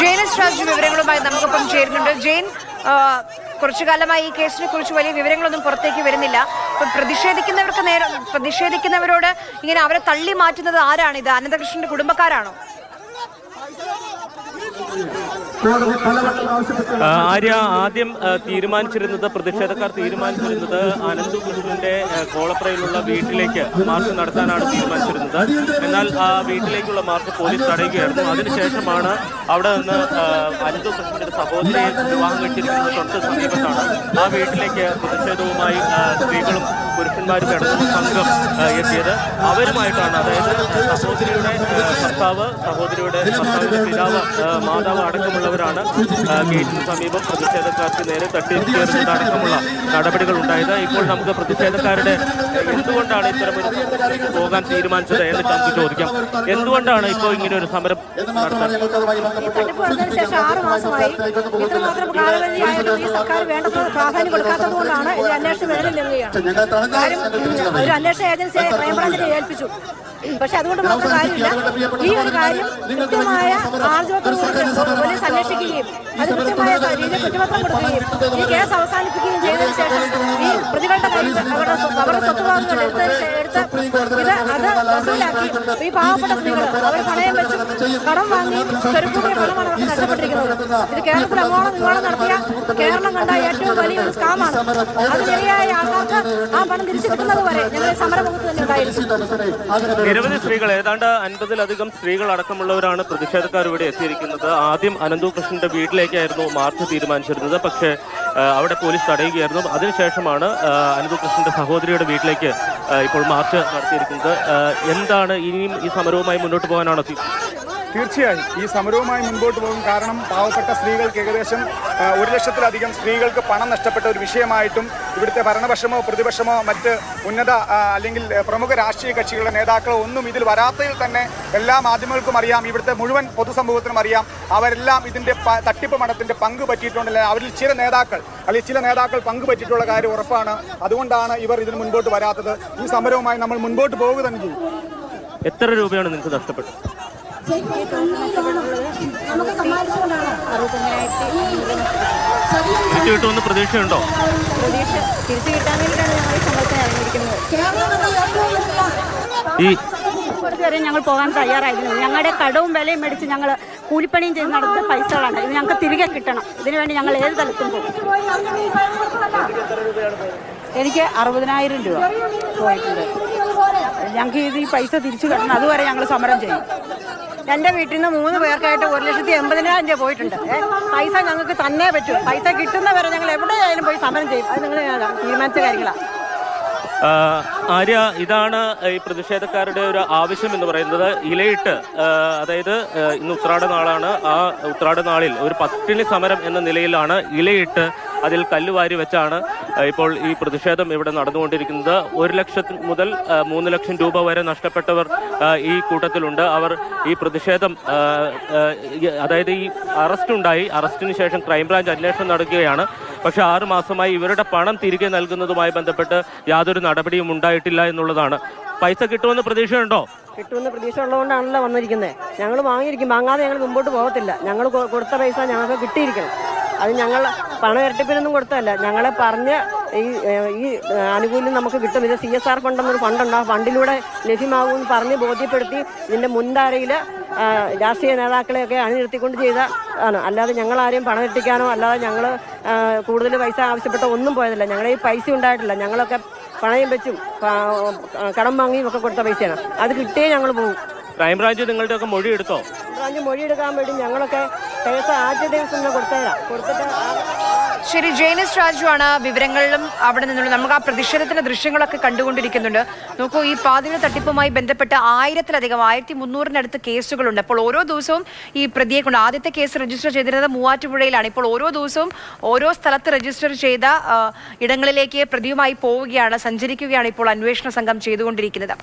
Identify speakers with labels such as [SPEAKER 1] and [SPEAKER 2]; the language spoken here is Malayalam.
[SPEAKER 1] ജെയിൻ രാജു വിവരങ്ങളുമായി നമുക്കൊപ്പം ചേരുന്നുണ്ട്. ജെയിൻ കുറച്ചു കാലമായി ഈ കേസിനെ കുറിച്ച് വലിയ വിവരങ്ങളൊന്നും പുറത്തേക്ക് വരുന്നില്ല. അപ്പം പ്രതിഷേധിക്കുന്നവർക്ക് നേരെ പ്രതിഷേധിക്കുന്നവരോട് ഇങ്ങനെ അവരെ തള്ളി മാറ്റുന്നത് ആരാണ്? ഇത് അനന്തകൃഷ്ണന്റെ കുടുംബക്കാരാണോ?
[SPEAKER 2] ആര്യ ആദ്യം തീരുമാനിച്ചിരുന്നത് പ്രതിഷേധക്കാർ തീരുമാനിച്ചിരുന്നത് അനന്ത് കുരുവിന്റെ കോളപ്രയിലുള്ള വീട്ടിലേക്ക് മാർച്ച് നടത്താനാണ് തീരുമാനിച്ചിരുന്നത്. എന്നാൽ ആ വീട്ടിലേക്കുള്ള മാർച്ച് പോലീസ് തടയുകയായിരുന്നു. അതിനുശേഷമാണ് അവിടെ നിന്ന് അനന്ത് കൃഷ്ണന്റെ സഹോദരിയെ വിവാഹം കഴിച്ചിരിക്കുന്നത് തൊട്ട് സമീപത്താണ്. ആ വീട്ടിലേക്ക് പ്രതിഷേധവുമായി സ്ത്രീകളും പുരുഷന്മാരും അടങ്ങുന്ന സംഘം എത്തിയത്. അവരുമായിട്ടാണ്. അതായത് സഹോദരിയുടെ ഭർത്താവ് സഹോദരിയുടെ ഭർത്താവിന്റെ പിതാവ് മാതാവ് അടക്കമുള്ളവരാണ് ഗേറ്റിന് സമീപം പ്രതിഷേധക്കാർക്ക് നേരെ തട്ടിച്ചേർന്നത് അടക്കമുള്ള നടപടികൾ ഉണ്ടായത്. ഇപ്പോൾ നമുക്ക് പ്രതിഷേധക്കാരുടെ എന്തുകൊണ്ടാണ് ഇത്തരം സമരത്തിലേക്ക് പോകാൻ തീരുമാനിച്ചത് എന്നിട്ട് നമുക്ക് ചോദിക്കാം. എന്തുകൊണ്ടാണ് ഇപ്പോൾ ഇങ്ങനെ ഒരു സമരം
[SPEAKER 3] ഒരു അന്വേഷണ ഏജൻസിയെ ക്രൈംബ്രാഞ്ചിനെ ഏൽപ്പിച്ചു. പക്ഷെ അതുകൊണ്ട് മാത്രം കാര്യമില്ല. ഈ ഒരു കാര്യം കൃത്യമായ ആർജവത്തോടുകൂടി പോലീസ് അന്വേഷിക്കുകയും അത് കൃത്യമായ രീതിയിൽ കുറ്റപത്രം കൊടുക്കുകയും ഈ കേസ് അവസാനിപ്പിക്കുകയും ചെയ്തതിനു ശേഷം ഈ പ്രതികളുടെ കയ്യിൽ അവരുടെ അവരുടെ സ്വത്തുഭാഗങ്ങൾ എടുത്തതിന് എടുത്ത് ഇത് അത് വസൂലാക്കി. ഈ പാവപ്പെട്ട സ്ത്രീകൾ അവർ പണയം വെച്ചും കടം വാങ്ങി സ്വരുക്കൂടിയ പണമാണ് അവർക്ക് നഷ്ടപ്പെട്ടിരിക്കുന്നത് ഇത് കേരളത്തിൽ അങ്ങോളം ഇങ്ങോളം നടത്തിയ കേരളം കണ്ട ഏറ്റവും വലിയ വലിയൊരു സ്കാമാണ്. അതിനിരയായ ആൾക്കാർക്ക് ആ പണം തിരിച്ചു കിട്ടുന്നത് വരെ ഞങ്ങൾ സമരമുഖത്ത് തന്നെ ഉണ്ടായിരുന്നു
[SPEAKER 2] നിരവധി സ്ത്രീകൾ ഏതാണ്ട് അൻപതിലധികം സ്ത്രീകൾ അടക്കമുള്ളവരാണ് പ്രതിഷേധക്കാർ ഇവിടെ എത്തിയിരിക്കുന്നത്. ആദ്യം അനന്തു കൃഷ്ണന്റെ വീട്ടിലേക്കായിരുന്നു മാർച്ച് തീരുമാനിച്ചിരുന്നത്. പക്ഷേ അവിടെ പോലീസ് തടയുകയായിരുന്നു. അതിനുശേഷമാണ് അനന്തു കൃഷ്ണന്റെ സഹോദരിയുടെ വീട്ടിലേക്ക് ഇപ്പോൾ മാർച്ച് നടത്തിയിരിക്കുന്നത്. എന്താണ് ഇനിയും ഈ സമരവുമായി മുന്നോട്ട് പോകാനാണോ
[SPEAKER 4] തീർച്ചയായും ഈ സമരവുമായി മുൻപോട്ട് പോകും കാരണം പാവപ്പെട്ട സ്ത്രീകൾക്ക് ഏകദേശം ഒരു ലക്ഷത്തിലധികം സ്ത്രീകൾക്ക് പണം നഷ്ടപ്പെട്ട ഒരു വിഷയമായിട്ടും ഇവിടുത്തെ ഭരണപക്ഷമോ പ്രതിപക്ഷമോ മറ്റ് ഉന്നത അല്ലെങ്കിൽ പ്രമുഖ രാഷ്ട്രീയ കക്ഷികളുടെ നേതാക്കളോ ഒന്നും ഇതിൽ വരാത്തതിൽ തന്നെ എല്ലാ മാധ്യമങ്ങൾക്കും അറിയാം ഇവിടുത്തെ മുഴുവൻ പൊതുസമൂഹത്തിനും അറിയാം അവരെല്ലാം ഇതിന്റെ തട്ടിപ്പ് പണത്തിന്റെ പങ്ക് പറ്റിയിട്ടുണ്ടല്ലോ അവരിൽ ചില നേതാക്കൾ അല്ലെങ്കിൽ ചില നേതാക്കൾ പങ്ക് പറ്റിയിട്ടുള്ള കാര്യം ഉറപ്പാണ്. അതുകൊണ്ടാണ് ഇവർ ഇതിന് മുൻപോട്ട് വരാത്തത്. ഈ സമരവുമായി നമ്മൾ മുൻപോട്ട് പോവുക തന്നെ ചെയ്യും.
[SPEAKER 2] എത്ര രൂപയാണ് നിങ്ങൾക്ക് നഷ്ടപ്പെട്ടത്? കിട്ടുമെന്ന് പ്രതീക്ഷയുണ്ടോ?
[SPEAKER 3] പ്രതീക്ഷ. തിരിച്ചു കിട്ടാൻ വേണ്ടിയിട്ടാണ് ഞങ്ങൾ ഈ സമരത്തിന് ഇറങ്ങിയിരിക്കുന്നത്
[SPEAKER 2] ഈ
[SPEAKER 5] വരെ ഞങ്ങൾ പോകാൻ തയ്യാറായിരുന്നു ഞങ്ങളുടെ കടവും വിലയും മേടിച്ച് ഞങ്ങൾ കൂലിപ്പണിയും ചെയ്ത് നടത്തുന്ന പൈസകളാണ്. ഇത് ഞങ്ങൾക്ക് തിരികെ കിട്ടണം. ഇതിനുവേണ്ടി ഞങ്ങൾ ഏത് തലത്തും പോകും?
[SPEAKER 6] എനിക്ക് അറുപതിനായിരം രൂപ പോയിട്ടുണ്ട്. ഞങ്ങൾക്ക് ഇത് ഈ പൈസ തിരിച്ചു കിട്ടണം. അതുവരെ ഞങ്ങൾ സമരം ചെയ്യും.
[SPEAKER 5] എന്റെ വീട്ടിൽ നിന്ന് മൂന്ന് പേർക്കായിട്ട് ഒരു ലക്ഷത്തി എൺപതിനായിരം രൂപ പോയിട്ടുണ്ട്. പൈസ ഞങ്ങൾക്ക് തന്നേ പറ്റൂ. പൈസ കിട്ടുന്നവരെ ഞങ്ങൾ എവിടെയായാലും പോയി സമരം ചെയ്യും. അത് നിങ്ങൾ തീരുമാനിച്ച കാര്യങ്ങളാണ്
[SPEAKER 2] ആര്യ ഇതാണ് ഈ പ്രതിഷേധക്കാരുടെ ഒരു ആവശ്യം എന്ന് പറയുന്നത്. ഇലയിട്ട് അതായത് ഇന്ന് ഉത്രാട നാളാണ് ആ ഉത്രാട നാളിൽ ഒരു പട്ടിണി സമരം എന്ന നിലയിലാണ് ഇലയിട്ട് അതിൽ കല്ലുവാരി വെച്ചാണ് ഇപ്പോൾ ഈ പ്രതിഷേധം ഇവിടെ നടന്നുകൊണ്ടിരിക്കുന്നത്. ഒരു ലക്ഷം മുതൽ മൂന്ന് ലക്ഷം രൂപ വരെ നഷ്ടപ്പെട്ടവർ ഈ കൂട്ടത്തിലുണ്ട്. അവർ ഈ പ്രതിഷേധം അതായത് ഈ അറസ്റ്റ് ഉണ്ടായി. അറസ്റ്റിന് ശേഷം ക്രൈംബ്രാഞ്ച് അന്വേഷണം നടക്കുകയാണ്. പക്ഷേ ആറു മാസമായി ഇവരുടെ പണം തിരികെ നൽകുന്നതുമായി ബന്ധപ്പെട്ട് യാതൊരു നടപടിയും ഉണ്ടായിട്ടില്ല എന്നുള്ളതാണ്. പൈസ കിട്ടുമെന്ന് പ്രതീക്ഷയുണ്ടോ?
[SPEAKER 5] കിട്ടുമെന്ന് പ്രതീക്ഷ ഉള്ളതുകൊണ്ടാണല്ലോ വന്നിരിക്കുന്നത്. ഞങ്ങൾ വാങ്ങിയിരിക്കും. വാങ്ങാതെ ഞങ്ങൾ മുമ്പോട്ട് പോകത്തില്ല. ഞങ്ങൾ കൊടുത്ത പൈസ ഞങ്ങൾക്ക് കിട്ടിയിരിക്കണം. അത് ഞങ്ങൾ പണം ഇരട്ടിപ്പിനൊന്നും കൊടുത്തതല്ല. ഞങ്ങളെ പറഞ്ഞ് ഈ ഈ ആനുകൂല്യം നമുക്ക് കിട്ടും. ഇത് സി എസ് ആർ ഫണ്ടെന്നൊരു ഫണ്ടുണ്ട്. ആ ഫണ്ടിലൂടെ ലഭ്യമാകുമെന്ന് പറഞ്ഞ് ബോധ്യപ്പെടുത്തി ഇതിന്റെ മുൻധാരയിൽ രാഷ്ട്രീയ നേതാക്കളെയൊക്കെ അണിനിർത്തിക്കൊണ്ട് ചെയ്ത ആണ്. അല്ലാതെ ഞങ്ങൾ ആരെയും പണം ഇരട്ടിക്കാനോ അല്ലാതെ ഞങ്ങൾ കൂടുതൽ പൈസ ആവശ്യപ്പെട്ട ഒന്നും പോയതല്ല. ഞങ്ങളുടെ ഈ പൈസ ഉണ്ടായിട്ടില്ല. ഞങ്ങളൊക്കെ പണയം വെച്ചും കടം വാങ്ങിയും ഒക്കെ കൊടുത്ത പൈസയാണ്. അത് കിട്ടിയേ ഞങ്ങൾ പോകും
[SPEAKER 2] ക്രൈംബ്രാഞ്ച് നിങ്ങളുടെ ഒക്കെ മൊഴി എടുത്തോ
[SPEAKER 5] ക്രൈംബ്രാഞ്ച് മൊഴി എടുക്കാൻ വേണ്ടി ഞങ്ങളൊക്കെ ആദ്യ
[SPEAKER 1] ശരി ജെയിനിസ് രാജു ആണ് വിവരങ്ങളിലും അവിടെ നിന്നുള്ള നമുക്ക് ആ പ്രതിഷേധത്തിന്റെ ദൃശ്യങ്ങളൊക്കെ കണ്ടുകൊണ്ടിരിക്കുന്നുണ്ട്. നോക്കൂ ഈ പാതിര തട്ടിപ്പുമായി ബന്ധപ്പെട്ട് ആയിരത്തിലധികം ആയിരത്തി മുന്നൂറിനടുത്ത് കേസുകളുണ്ട്. അപ്പോൾ ഓരോ ദിവസവും ഈ പ്രതിയെ കൊണ്ട് ആദ്യത്തെ കേസ് രജിസ്റ്റർ ചെയ്തിരുന്നത് മൂവാറ്റുപുഴയിലാണ്. ഇപ്പോൾ ഓരോ ദിവസവും ഓരോ സ്ഥലത്ത് രജിസ്റ്റർ ചെയ്ത ഇടങ്ങളിലേക്ക് പ്രതിയുമായി പോവുകയാണ് സഞ്ചരിക്കുകയാണ് ഇപ്പോൾ അന്വേഷണ സംഘം ചെയ്തുകൊണ്ടിരിക്കുന്നത്.